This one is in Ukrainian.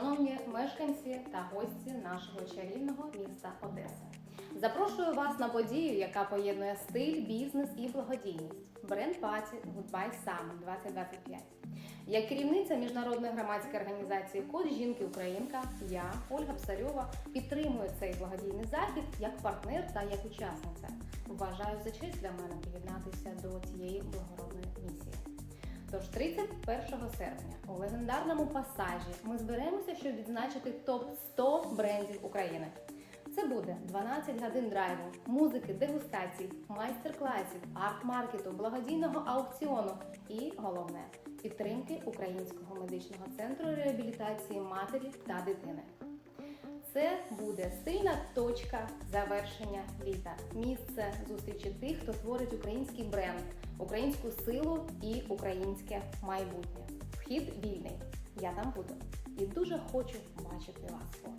шановні мешканці та гості нашого чарівного міста Одеси. Запрошую вас на подію, яка поєднує стиль, бізнес і благодійність. Бренд Паті Goodbye Summer 2025. Як керівниця міжнародної громадської організації Код жінки Українка, я, Ольга Псарьова, підтримую цей благодійний захід як партнер та як учасниця. Вважаю за честь для мене приєднатися до цієї благородної місії. Тож 31 серпня у легендарному пасажі ми зберемося, щоб відзначити топ 100 брендів України. Це буде 12 годин драйву, музики, дегустацій, майстер-класів, арт-маркету, благодійного аукціону і головне підтримки Українського медичного центру реабілітації матері та дитини. Це буде стильна точка завершення літа, місце зустрічі тих, хто творить український бренд, українську силу і українське майбутнє. Вхід вільний. Я там буду і дуже хочу бачити вас.